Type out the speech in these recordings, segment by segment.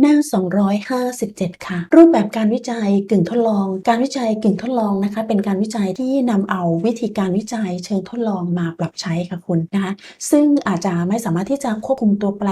หน้า 257 ค่ะ รูปแบบการวิจัยกึ่งทดลอง การวิจัยกึ่งทดลองนะคะ เป็นการวิจัยที่นำเอาวิธีการวิจัยเชิงทดลองมาปรับใช้ค่ะคุณนะคะ ซึ่งอาจจะไม่สามารถที่จะควบคุมตัวแปร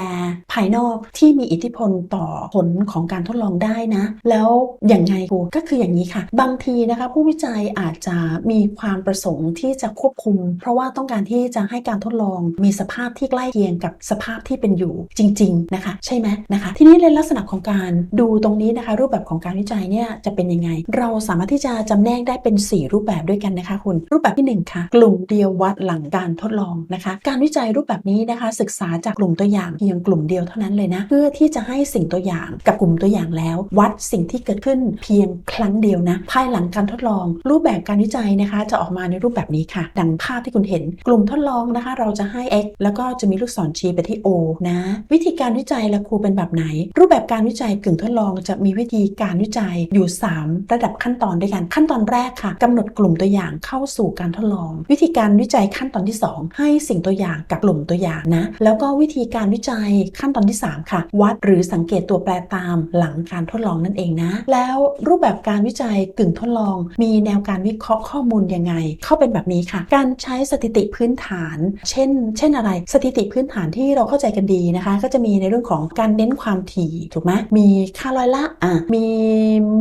ภายนอกที่มีอิทธิพลต่อผลของการทดลองได้นะ แล้วอย่างไงครูก็คืออย่างนี้ค่ะ บางทีนะคะผู้วิจัยอาจจะมีความประสงค์ที่จะควบคุม เพราะว่าต้องการที่จะให้การทดลองมีสภาพที่ใกล้เคียงกับสภาพที่เป็นอยู่จริง ๆ นะคะ ใช่ไหมนะคะ ทีนี้ในลักษณะของการดูตรงนี้นะคะ รูปแบบของการวิจัยเนี่ยจะเป็นยังไง เราสามารถที่จะจำแนกได้เป็น 4 รูปแบบด้วยกันนะคะคุณ รูปแบบที่ 1 ค่ะ กลุ่มเดียววัดหลังการทดลองนะคะ การวิจัยรูปแบบนี้นะคะ ศึกษาจากกลุ่มตัวอย่างเพียงกลุ่มเดียวเท่านั้นเลยนะเพื่อที่จะให้สิ่งตัวอย่างกับกลุ่มตัวอย่างแล้ว วัดสิ่งที่เกิดขึ้นเพียงครั้งเดียวนะภายหลังการทดลอง รูปแบบการวิจัยนะคะ จะออกมาในรูปแบบนี้ค่ะ ดังภาพที่คุณเห็น กลุ่มทดลองนะคะ เราจะให้ x แล้วก็จะมีลูกศรชี้ไปที่ o นะ วิธีการวิจัยและครูเป็นแบบไหน รูปแบบการวิจัยกึ่งทดลองจะมีวิธีการวิจัยอยู่ 3 ระดับขั้นตอนด้วยกันขั้นตอนแรกค่ะกำหนดกลุ่มตัวอย่างเข้าสู่การทดลอง วิธีการวิจัยขั้นตอนที่ 2 ให้สิ่งตัวอย่างกับกลุ่มตัวอย่างนะแล้วก็วิธีการวิจัยขั้นตอนที่ 3 ค่ะ วัดหรือสังเกตตัวแปรตามหลังการทดลองนั่นเองนะ แล้วรูปแบบการวิจัยกึ่งทดลอง มีแนวการวิเคราะห์ข้อมูลยังไง เข้าเป็นแบบนี้ค่ะ การใช้สถิติพื้นฐาน เช่น เช่นอะไร สถิติพื้นฐานที่เราเข้าใจกันดีนะคะ ก็จะมีในเรื่องของการเน้นความถี่ถูกไหมมีค่าร้อยละอะมี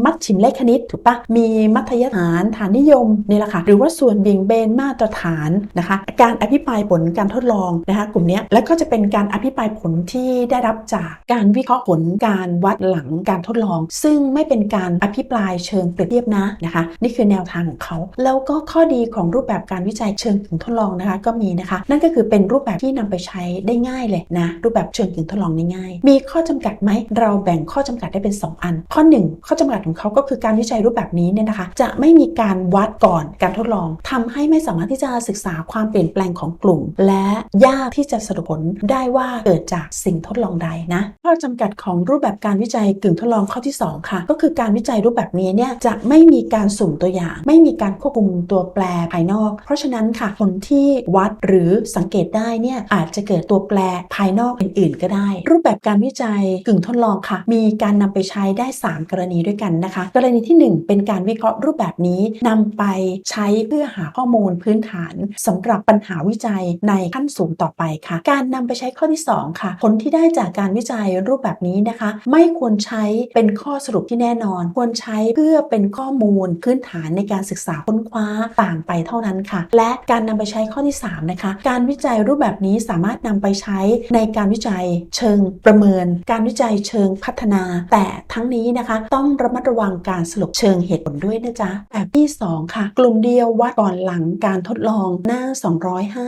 มัดฉิมเลขคณิตถูกปะมีมัธยฐานฐานนิยมนี่แหละค่ะหรือว่าส่วนเบี่ยงเบนมาตรฐานนะคะการอภิปรายผลการทดลองนะคะกลุ่มนี้แล้วก็จะเป็นการอภิปรายผลที่ได้รับจากการวิเคราะห์ผลการวัดหลังการทดลอง ซึ่งไม่เป็นการอภิปรายเชิงเปรียบเทียบนะนะคะ นี่คือแนวทางของเขา แล้วก็ข้อดีของรูปแบบการวิจัยเชิงถึงทดลองนะคะก็มีนะคะ นั่นก็คือเป็นรูปแบบที่นำไปใช้ได้ง่ายเลยนะรูปแบบเชิงถึงทดลองง่าย มีข้อจำกัดไหมเราแบ่งข้อจำกัดได้เป็น 2 อัน ข้อ 1 ข้อจำกัดของเขาก็คือการวิจัยรูปแบบนี้เนี่ยนะคะ จะไม่มีการวัดก่อนการทดลองทำให้ไม่สามารถที่จะศึกษาความเปลี่ยนแปลงของกลุ่ม และยากที่จะสรุปผลได้ว่าเกิดจากสิ่งทดลองใดนะข้อจำกัดของรูปแบบการวิจัยกึ่งทดลองข้อที่ 2 ค่ะ ก็คือการวิจัยรูปแบบนี้เนี่ยจะไม่มีการสุ่มตัวอย่าง ไม่มีการควบคุมตัวแปรภายนอก เพราะฉะนั้นค่ะผลที่วัดหรือสังเกตได้เนี่ยอาจจะเกิดตัวแปรภายนอกอื่น ๆ ก็ได้ รูปแบบการวิจัยกึ่งทดลองค่ะ มีการนำไปใช้ได้ 3 กรณีด้วยกันนะคะ กรณีที่ 1 เป็นการวิเคราะห์รูปแบบนี้นำไปใช้เพื่อหาข้อมูลพื้นฐานสำหรับปัญหาวิจัยในขั้นสูงต่อไปค่ะ การนำไปใช้ข้อที่ 2 ค่ะ ผลที่ได้จากการวิจัยรูปแบบนี้นะคะ ไม่ควรใช้เป็นข้อสรุปที่แน่นอน ควรใช้เพื่อเป็นข้อมูลพื้นฐานในการศึกษาค้นคว้าต่างไปเท่านั้นค่ะ และการนำไปใช้ข้อที่ 3 นะคะ การวิจัยรูปแบบนี้สามารถนำไปใช้ในการวิจัยเชิงประเมิน การวิจัยเชิงพัฒนา แต่ทั้งนี้นะคะต้องระมัดระวังการสรุปเชิงเหตุผลด้วยนะจ๊ะแบบที่ 2 ค่ะ กลุ่มเดียววัดก่อนหลังการทดลองหน้า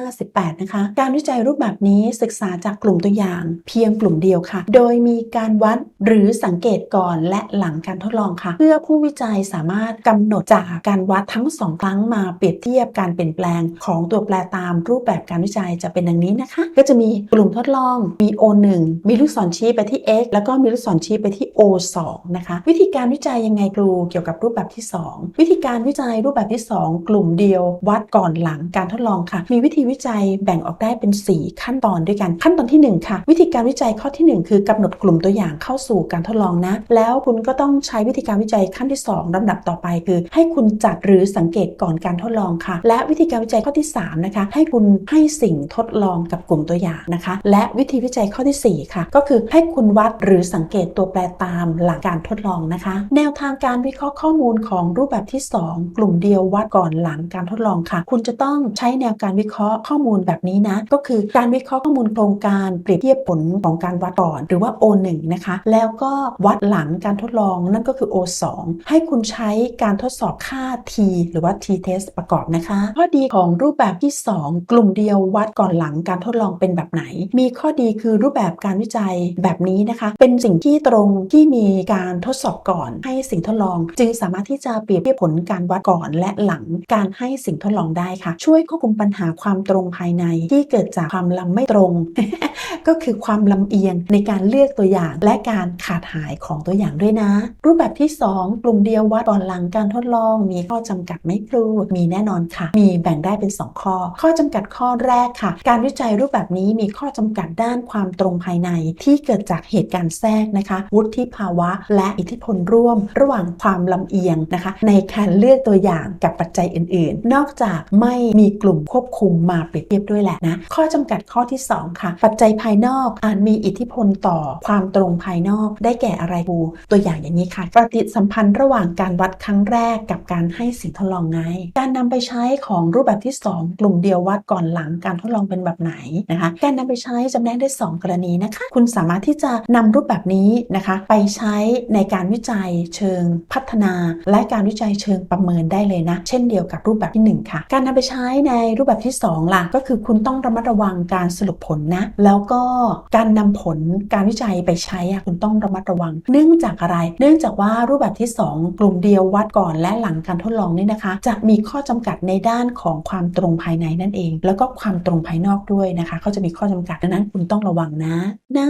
258 นะคะ การวิจัยรูปแบบนี้ศึกษาจากกลุ่มตัวอย่าง เพียงกลุ่มเดียวค่ะ โดยมีการวัดหรือสังเกตก่อนและหลังการทดลองค่ะ เพื่อผู้วิจัยสามารถกำหนดจากการวัดทั้ง 2 ครั้งมาเปรียบเทียบการเปลี่ยนแปลงของตัวแปรตามรูปแบบการวิจัยจะเป็นดังนี้นะคะ ก็จะมีกลุ่มทดลองมี O1 มีลูกศรชี้ไปที่ X แล้วก็มีลูกศรชี้ไปที่ O2 นะคะวิธีการวิจัยยังไงครูเกี่ยวกับรูปแบบที่ 2 วิธีการวิจัยรูปแบบที่ 2 กลุ่มเดียว วัดก่อนหลังการทดลองค่ะ มีวิธีวิจัยแบ่งออกได้เป็น 4 ขั้นตอนด้วยกัน ขั้นตอนที่ 1 ค่ะ วิธีการวิจัยข้อที่ 1 คือกำหนดกลุ่มตัวอย่างเข้าสู่การทดลองนะ แล้วคุณก็ต้องใช้วิธีการวิจัยขั้นที่ 2ลำดับต่อไปคือ ให้คุณจัดหรือสังเกตก่อนการทดลองค่ะ และวิธีการวิจัยข้อที่ 3 นะคะ ให้คุณให้สิ่งทดลองกับกลุ่มตัวอย่างนะคะ และวิธีวิจัยข้อที่ 4 ค่ะ ก็คือให้คุณวัดหรือสังเกตตัวแปรตามหลังการทดลองนะคะ แนวทางการวิเคราะห์ข้อมูลของรูปแบบที่ 2 กลุ่มเดียววัดก่อนหลังการทดลองค่ะ คุณจะต้องใช้แนวการวิเคราะห์ข้อมูลแบบนี้นะ ก็คือการวิเคราะห์ข้อมูลโครงการเปรียบเทียบผลของการวัดก่อน หรือว่า O1 นะคะ แล้วก็วัดหลังการทดลองนั่นก็คือ O2 ให้คุณใช้การทดสอบค่า T หรือว่า T test ประกอบนะคะ ข้อดีของรูปแบบที่ 2 กลุ่มเดียววัดก่อนหลังการทดลองเป็นแบบไหน มีข้อดีคือรูปแบบการวิจัยแบบนี้นะคะ เป็นสิ่งที่ตรงที่มีการทดสอบก่อน ให้สิ่งทดลอง จึงสามารถที่จะเปรียบเทียบผลการวัดก่อนและหลังการให้สิ่งทดลองได้ค่ะ ช่วยควบคุมปัญหาความตรงภายในที่เกิดจากความลำไม่ตรง ก็คือความลำเอียงในการเลือกตัวอย่าง และการขาดหายของตัวอย่างด้วยนะ รูปแบบที่ 2 กลุ่มเดียววัดก่อนหลังการทดลอง มีข้อจำกัดไหม่ครูมีแน่นอนค่ะ มีแบ่งได้เป็น 2 ข้อ ข้อจำกัดข้อแรกค่ะ การวิจัยรูปแบบนี้มีข้อจำกัดด้านความตรงภายในที่เกิดจากเหตุการณ์แททรกนะคะวุฒิภาวะ และอิทธิพลร่วม ระหว่างความลำเอียงนะคะ ในการเลือกตัวอย่างกับปัจจัยอื่น ๆ นอกจากไม่มีกลุ่มควบคุมมาเปรียบเทียบด้วยแหละนะข้อจำกัดข้อที่ 2 ค่ะ ปัจจัยภายนอกอาจมีอิทธิพลต่อความตรงภายนอกได้แก่อะไรบูตัวอย่างอย่างนี้ค่ะ ปฏิสัมพันธ์ระหว่างการวัดครั้งแรกกับการให้สิ่งทดลองไง การนำไปใช้ของรูปแบบที่ 2 กลุ่มเดียววัดก่อนหลังการทดลองเป็นแบบไหนนะคะ การนำไปใช้จำแนกได้ 2 กรณีนะคะ คุณสามารถที่จะนำรูปแบบนี้นะคะไปใช้ในการวิจัยเชิงพัฒนา และการวิจัยเชิงประเมินได้เลยนะ เช่นเดียวกับรูปแบบที่ 1 ค่ะ การนำไปใช้ในรูปแบบที่ 2 ล่ะ ก็คือคุณต้องระมัดระวังการสรุปผลนะ แล้วก็การนำผลการวิจัยไปใช้อะคุณต้องระมัดระวัง เนื่องจากอะไร เนื่องจากว่ารูปแบบที่ 2 กลุ่มเดียววัดก่อนและหลังการทดลองนี่นะคะ จะมีข้อจำกัดในด้านของความตรงภายในนั่นเอง แล้วก็ความตรงภายนอกด้วยนะคะเขาจะมีข้อจำกัดดังนั้นคุณต้องระวังนะ หน้า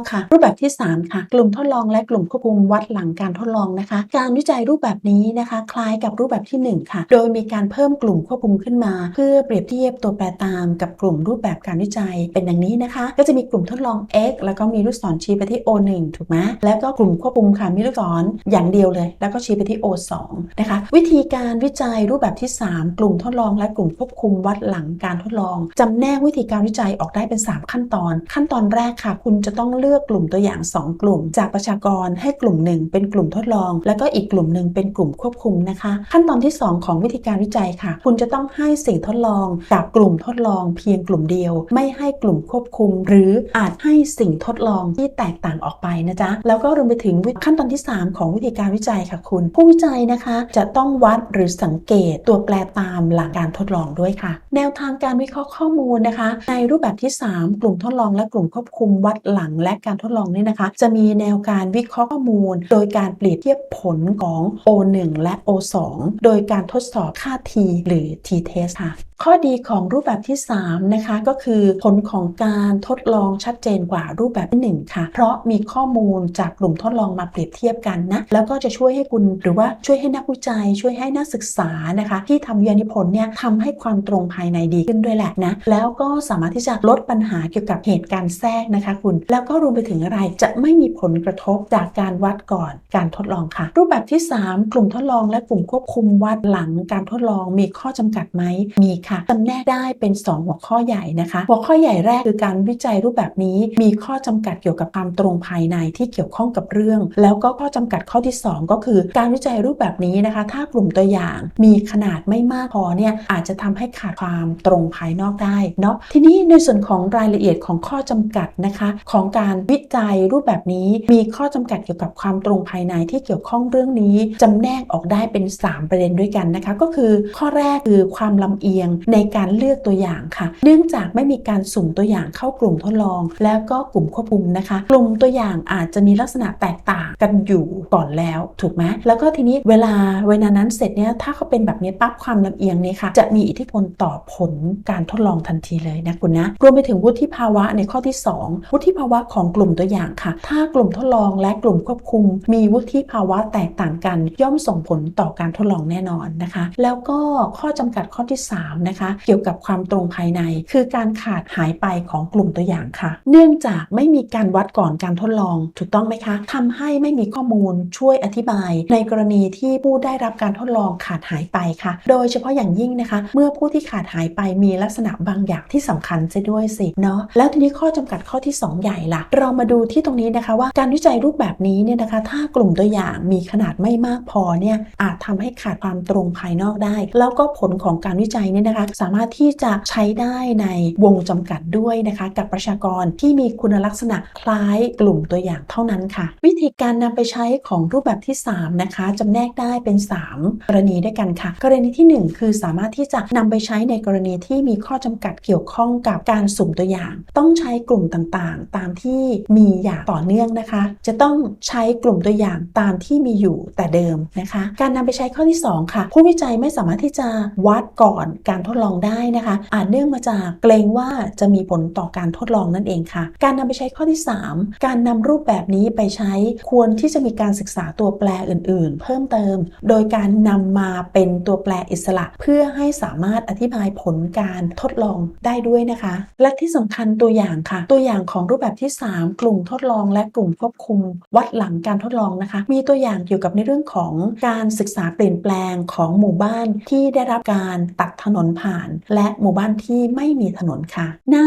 259ค่ะ รูปแบบที่ 3 ค่ะ กลุ่มทดลองและกลุ่มควบคุมวัดหลังการทดลองนะคะ การวิจัยรูปแบบนี้นะคะ คล้ายกับรูปแบบที่ 1 ค่ะ โดยมีการเพิ่มกลุ่มควบคุมขึ้นมา เพื่อเปรียบเทียบตัวแปรตามกับกลุ่มรูปแบบการวิจัยเป็นดังนี้นะคะ ก็จะมีกลุ่มทดลอง X แล้วก็มีลูกศรชี้ไปที่ O1 ถูกไหมแล้วก็กลุ่มควบคุมค่ะมีลูกศรอย่างเดียวเลย แล้วก็ชี้ไปที่ O2 นะคะวิธีการวิจัยรูปแบบที่ 3 กลุ่มทดลองและกลุ่มควบคุมวัดหลังการทดลองจำแนกวิธีการวิจัยออกได้เป็น 3 ขั้นตอน ขั้นตอนแรกค่ะ คุณจะต้องเลือกือกกลุ่มตัวอย่าง 2 กลุ่ม จากประชากรให้กลุ่มหนึ่งเป็นกลุ่มทดลอง แล้วก็อีกกลุ่มหนึ่งเป็นกลุ่มควบคุมนะคะ ขั้นตอนที่ 2 ของวิธีการวิจัยค่ะ คุณจะต้องให้สิ่งทดลองกับกลุ่มทดลองเพียงกลุ่มเดียว ไม่ให้กลุ่มควบคุม หรืออาจให้สิ่งทดลองที่แตกต่างออกไปนะจ๊ะแล้วก็รวมไปถึงขั้นตอนที่ 3 ของวิธีการวิจัยค่ะคุณ ผู้วิจัยนะคะจะต้องวัดหรือสังเกตตัวแปรตามหลังการทดลองด้วยค่ะ แนวทางการวิเคราะห์ข้อมูลนะคะ ในรูปแบบที่ 3 กลุ่มทดลองและกลุ่มควบคุมวัดหลังและการทดลองนี่นะคะ จะมีแนวการวิเคราะห์ข้อมูล โดยการเปรียบเทียบผลของ O1 และ O2 โดยการทดสอบค่า T หรือ T test ค่ะ ข้อดีของรูปแบบที่ 3 นะคะ ก็คือผลของการทดลองชัดเจนกว่ารูปแบบที่ 1 ค่ะ เพราะมีข้อมูลจากกลุ่มทดลองมาเปรียบเทียบกันนะ แล้วก็จะช่วยให้คุณหรือว่าช่วยให้นักวิจัย ช่วยให้นักศึกษานะคะ ที่ทำวิทยานิพนธ์เนี่ยทำให้ความตรงภายในดีขึ้นด้วยแหละนะ แล้วก็สามารถที่จะลดปัญหาเกี่ยวกับเหตุการณ์แทรกนะคะคุณ แล้วก็รวมไปถึงอะไร จะไม่มีผลกระทบจากการวัดก่อนการทดลองค่ะ รูปแบบที่ 3 กลุ่มทดลองและกลุ่มควบคุมวัดหลังการทดลองมีข้อจำกัดไหมมีค่ะจำแนกได้เป็น 2 หัวข้อใหญ่นะคะ หัวข้อใหญ่แรกคือการวิจัยรูปแบบนี้ มีข้อจำกัดเกี่ยวกับความตรงภายในที่เกี่ยวข้องกับเรื่อง แล้วก็ข้อจำกัดข้อที่ 2 ก็คือ การวิจัยรูปแบบนี้นะคะ ถ้ากลุ่มตัวอย่างมีขนาดไม่มากพอเนี่ยอาจจะทำให้ขาดความตรงภายนอกได้เนาะทีนี้ในส่วนของรายละเอียดของข้อจำกัดนะคะ ของการวิจัยรูปแบบนี้ มีข้อจำกัดเกี่ยวกับความตรงภายในที่เกี่ยวข้องเรื่องนี้จำแนกออกได้เป็น 3 ประเด็นด้วยกันนะคะ ก็คือข้อแรกคือความลำเอียงในการเลือกตัวอย่างค่ะ เนื่องจากไม่มีการสุ่มตัวอย่างเข้ากลุ่มทดลอง แล้วก็กลุ่มควบคุมนะคะ กลุ่มตัวอย่างอาจจะมีลักษณะแตกต่างกันอยู่ก่อนแล้วถูกไหมแล้วก็ทีนี้เวลาเวลานั้นเสร็จเนี่ยถ้าเขาเป็นแบบนี้ปั๊บความลำเอียงเนี่ยค่ะจะมีอิทธิพลต่อผลการทดลองทันทีเลยนะคุณนะรวมไปถึงวุฒิภาวะในข้อที่ 2 วุฒิภาวะของกลุ่มตัวอย่างค่ะ ถ้ากลุ่มทดลองและกลุ่มควบคุม มีวุฒิภาวะแตกต่างกัน ย่อมส่งผลต่อการทดลองแน่นอนนะคะ แล้วก็ข้อจำกัดข้อที่3นะคะเกี่ยวกับความตรงภายใน คือการขาดหายไปของกลุ่มตัวอย่างค่ะ เนื่องจากไม่มีการวัดก่อนการทดลอง ถูกต้องไหมคะทำให้ไม่มีข้อมูลช่วยอธิบาย ในกรณีที่ผู้ได้รับการทดลองขาดหายไปค่ะ โดยเฉพาะอย่างยิ่งนะคะ เมื่อผู้ที่ขาดหายไปมีลักษณะบางอย่างที่สำคัญจะด้วยสิเนาะแล้วทีนี้ข้อจำกัดข้อที่ 2 ใหญ่ละเรามาดูที่ตรงนี้นะคะว่าการวิจัยรูปแบบนี้เนี่ยนะคะ ถ้ากลุ่มตัวอย่างมีขนาดไม่มากพอเนี่ยอาจทำให้ขาดความตรงภายนอกได้ แล้วก็ผลของการวิจัยเนี่ยนะคะ สามารถที่จะใช้ได้ในวงจำกัดด้วยนะคะ กับประชากรที่มีคุณลักษณะคล้ายกลุ่มตัวอย่างเท่านั้นค่ะ วิธีการนำไปใช้ของรูปแบบที่ 3 นะคะจำแนกได้เป็น 3 กรณีด้วยกันค่ะ กรณีที่ 1 คือสามารถที่จะนำไปใช้ในกรณีที่มีข้อจำกัดเกี่ยวข้องกับการสุ่มตัวอย่าง ต้องใช้กลุ่มต่างๆ ตามที่มีอย่างต่อเนื่องนะคะ จะต้องใช้กลุ่มตัวอย่างตามที่มีอยู่แต่เดิมนะคะ การนำไปใช้ข้อที่ 2 ค่ะ ผู้วิจัยไม่สามารถที่จะวัดก่อนการทดลองได้นะคะ อาจเนื่องมาจากเกรงว่าจะมีผลต่อการทดลองนั่นเองค่ะ การนำไปใช้ข้อที่ 3 การนำรูปแบบนี้ไปใช้ควรที่จะมีการศึกษาตัวแปรอื่น ๆ เพิ่มเติม โดยการนำมาเป็นตัวแปรอิสระ เพื่อให้สามารถอธิบายผลการทดลองได้ด้วยนะคะ และที่สำคัญตัวอย่างค่ะ ตัวอย่างของรูปแบบที่ 3กลุ่มทดลองและกลุ่มควบคุม วัดหลังการทดลองนะคะ มีตัวอย่างเกี่ยวกับในเรื่องของการศึกษาเปลี่ยนแปลงของหมู่บ้านที่ได้รับการตัดถนนผ่าน และหมู่บ้านที่ไม่มีถนนค่ะ หน้า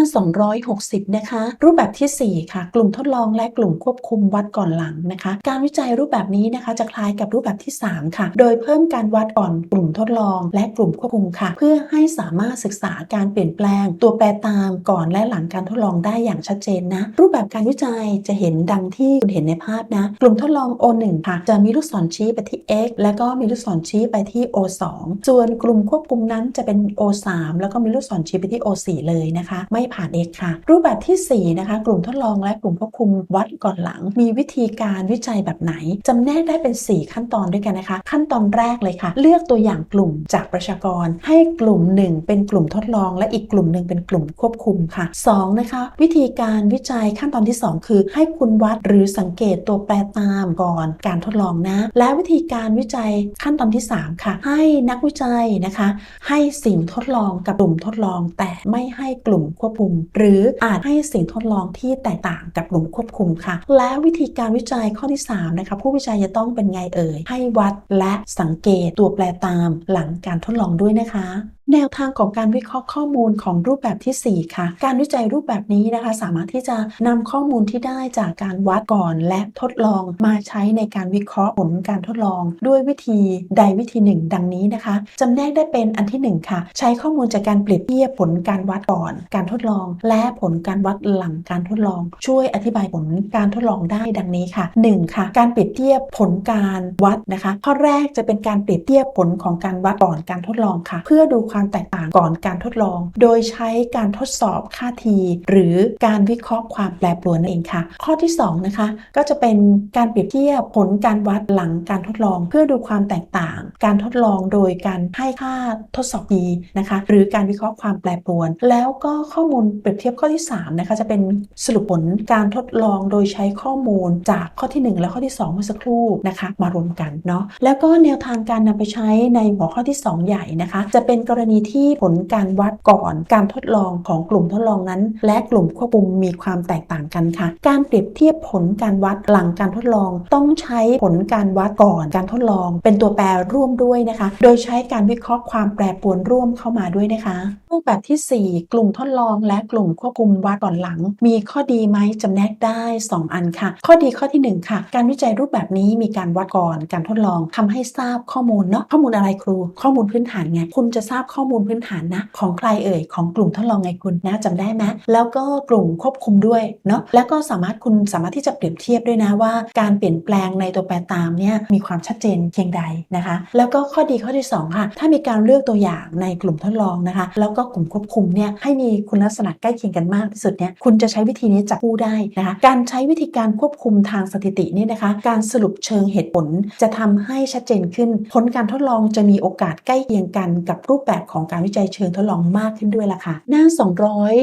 260 นะคะ รูปแบบทีสี่ 4 ค่ะ กลุ่มทดลองและกลุ่มควบคุมวัดก่อนหลังนะคะ การวิจัยรูปแบบนี้นะคะ จะคล้ายกับรูปแบบที่ 3 ค่ะ โดยเพิ่มการวัดก่อนกลุ่มทดลองและกลุ่มควบคุมค่ะ เพื่อให้สามารถศึกษาการเปลี่ยนแปลง ตัวแปรตามก่อนและหลังการทดลองได้อย่างชัดเจนนะ รูปแบบการวิจัยจะเห็นดังที่คุณเห็นในภาพนะ กลุ่มทดลอง O1 ค่ะ จะมีลูกศรชี้ไปที่ X และก็มีลูกศรชี้ไปที่ O2 ส่วนกลุ่มควบคุมนั้นจะเป็น O3 แล้วก็มีลูกศรชี้ไปที่ O4 เลยนะคะ ไม่ผ่าน X ค่ะ รูปแบบที่ 4 นะคะ กลุ่มทดลองและกลุ่มควบคุมวัดก่อนหลัง มีวิธีการวิจัยแบบไหนจำแนกได้เป็น 4 ขั้นตอนด้วยกันนะคะ ขั้นตอนแรกเลยค่ะ เลือกตัวอย่างกลุ่มจากประชากร ให้กลุ่มหนึ่งเป็นกลุ่มทดลอง และอีกกลุ่มหนึ่งเป็นกลุ่มควบคุมค่ะ 2 นะคะ วิธีการวิจัยขั้นตอนที่ 2 คือให้คุณวัดหรือสังเกตตัวแปรตามก่อนการทดลองนะ และวิธีการวิจัยขั้นตอนที่ 3 ค่ะ ให้นักวิจัยนะคะ ให้สิ่งทดลองกับกลุ่มทดลอง แต่ไม่ให้กลุ่มควบคุม หรืออาจให้สิ่งทดลองที่แตกต่างกับกลุ่มควบคุมค่ะ และวิธีการวิจัยข้อที่3นะคะผู้วิจัยจะต้องเป็นไงเอ่ยให้วัดและสังเกตตัวแปรตามหลังการทดลองด้วยนะคะแนวทางของการวิเคราะห์ข้อมูลของรูปแบบทีสี่4 ค่ะ การวิจัยรูปแบบนี้นะคะ สามารถที่จะนำข้อมูลที่ได้จากการวัดก่อนและทดลองมาใช้ในการวิเคราะห์ผลการทดลอง ด้วยวิธีใดวิธีหนึ่ง ดังนี้นะคะจำแนกได้เป็นอันที่ 1 ค่ะ ใช้ข้อมูลจากการเปรียบเทียบผลการวัดก่อน การทดลอง และผลการวัดหลังการทดลอง ช่วยอธิบายผลการทดลองได้ดังนี้ค่ะ 1. ค่ะ การเปรียบเทียบผลการวัดนะคะ ข้อแรกจะเป็นการเปรียบเทียบผลของการวัดก่อนการทดลองค่ะ เพื่อดูความแตกต่างก่อนการทดลอง โดยใช้การทดสอบค่าที หรือการวิเคราะห์ความแปรปรวนนั่นเองค่ะ ข้อที่2นะคะก็จะเป็นการเปรียบเทียบผลการวัดหลังการทดลอง เพื่อดูความแตกต่าง การทดลองโดยการให้ค่าทดสอบทีนะคะหรือการวิเคราะห์ความแปรปรวน แล้วก็ข้อมูลเปรียบเทียบข้อที่3นะคะจะเป็นสรุปผลการทดลองโดยใช้ข้อมูลจากข้อที่ 1 และข้อที่ 2 เมื่อสักครู่นะคะมารวมกันเนาะแล้วก็แนวทางการนำไปใช้ในหัวข้อที่ 2 ใหญ่นะคะ จะเป็นกรณีที่ผลการวัดก่อนการทดลองของกลุ่มทดลองนั้น และกลุ่มควบคุมมีความแตกต่างกันค่ะ การเปรียบเทียบผลการวัดหลังการทดลอง ต้องใช้ผลการวัดก่อนการทดลอง เป็นตัวแปรร่วมด้วยนะคะ โดยใช้การวิเคราะห์ความแปรปรวนร่วมเข้ามาด้วยนะคะ รูปแบบทีสี่ 4 กลุ่มทดลองและกลุ่มควบคุมวัดก่อนหลัง มีข้อดีไหมจำแนกได้ 2 อันค่ะ ข้อดีข้อที่ 1 ค่ะ การวิจัยรูปแบบนี้มีการวัดก่อนการทดลองทำให้ทราบข้อมูลเนาะข้อมูลอะไรครู ข้อมูลพื้นฐานไงคุณจะทราบข้อมูลพื้นฐานนะ ของใครเอ่ยของกลุ่มทดลองไงคุณนะจำได้ไหมแล้วก็กลุ่มควบคุมด้วยเนาะแล้วก็สามารถคุณสามารถที่จะเปรียบเทียบด้วยนะว่า การเปลี่ยนแปลงในตัวแปรตามเนี่ยมีความชัดเจนเพียงใดนะคะ แล้วก็ข้อดีข้อที่ 2 ค่ะ ถ้ามีการเลือกตัวอย่างในกลุ่มทดลองนะคะ แล้วก็กลุ่มควบคุมเนี่ยให้มีคุณลักษณะใกล้เคียงกันมากที่สุดเนี่ยคุณจะใช้วิธีนี้จับคู่ได้นะคะการใช้วิธีการควบคุมทางสถิตินี่นะคะ การสรุปเชิงเหตุผลจะทำให้ชัดเจนขึ้น ผลการทดลองจะมีโอกาสใกล้เคียงกันกับรูปแบบของการวิจัยเชิงทดลองมากขึ้นด้วยล่ะค่ะ หน้า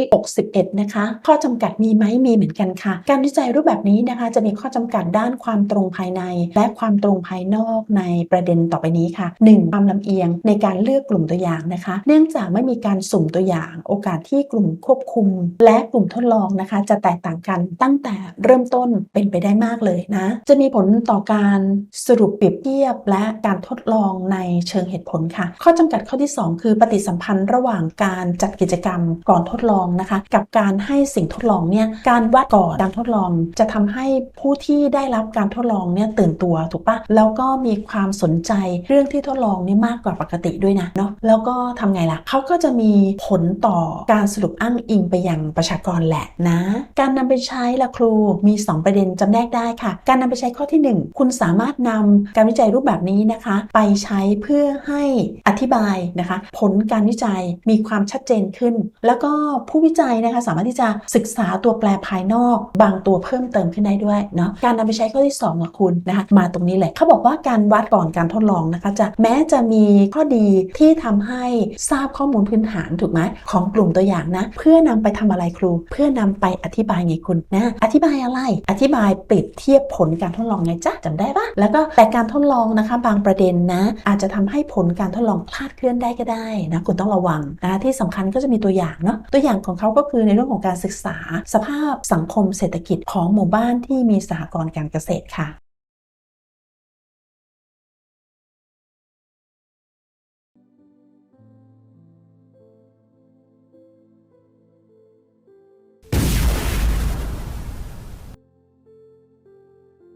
261 นะคะ ข้อจำกัดมีไหมมีเหมือนกันค่ะ การวิจัยรูปแบบนี้นะคะจะมีข้อจำกัดด้านความตรงภายใน และความตรงภายนอกในประเด็นต่อไปนี้ค่ะ 1. ความลำเอียงในการเลือกกลุ่มตัวอย่างนะคะ เนื่องจากไม่มีการสุ่มตัวอย่าง โอกาสที่กลุ่มควบคุม และกลุ่มทดลองนะคะ จะแตกต่างกันตั้งแต่เริ่มต้นเป็นไปได้มากเลยนะ จะมีผลต่อการสรุปเปรียบเทียบ และการทดลองในเชิงเหตุผลค่ะ ข้อจำกัดข้อที่ 2 คือปฏิสัมพันธ์ระหว่างการจัดกิจกรรมก่อนทดลองนะคะ กับการให้สิ่งทดลองเนี่ยการวัดก่อนการทดลองจะทำให้ผู้ที่ได้รับการทดลองเนี่ยตื่นตัวถูกปะแล้วก็มีความสนใจเรื่องที่ทดลองนี่มากกว่าปกติด้วยนะเนาะแล้วก็ทำไงล่ะเขาก็จะมีีผลต่อการสรุปอ้างอิงไปยังประชากรแหละนะ การนำไปใช้ละครูมี 2 ประเด็นจำแนกได้ค่ะ การนำไปใช้ข้อที่ 1 คุณสามารถนำการวิจัยรูปแบบนี้นะคะ ไปใช้เพื่อให้อธิบายนะคะ ผลการวิจัยมีความชัดเจนขึ้น แล้วก็ผู้วิจัยนะคะสามารถที่จะศึกษาตัวแปรภายนอก บางตัวเพิ่มเติมขึ้นได้ด้วยเนาะการนำไปใช้ข้อที่2องคุณนะคะมาตรงนี้แหละเขาบอกว่าการวัดก่อนการทดลองนะคะจะแม้จะมีข้อดีที่ทำให้ทราบข้อมูลพื้นฐานรถูกไหมของกลุ่มตัวอย่างนะ เพื่อนำไปทำอะไรครู เพื่อนำไปอธิบายไงคุณนะอธิบายอะไร อธิบายเปรียบเทียบผลการทดลองไงจ๊ะจำได้ปะแล้วก็แต่การทดลองนะคะ บางประเด็นนะ อาจจะทำให้ผลการทดลองคลาดเคลื่อนได้ก็ได้นะคุณต้องระวังนะที่สำคัญก็จะมีตัวอย่างเนาะตัวอย่างของเขาก็คือในเรื่องของการศึกษา สภาพสังคมเศรษฐกิจของหมู่บ้านที่มีสหกรณ์การเกษตรค่ะ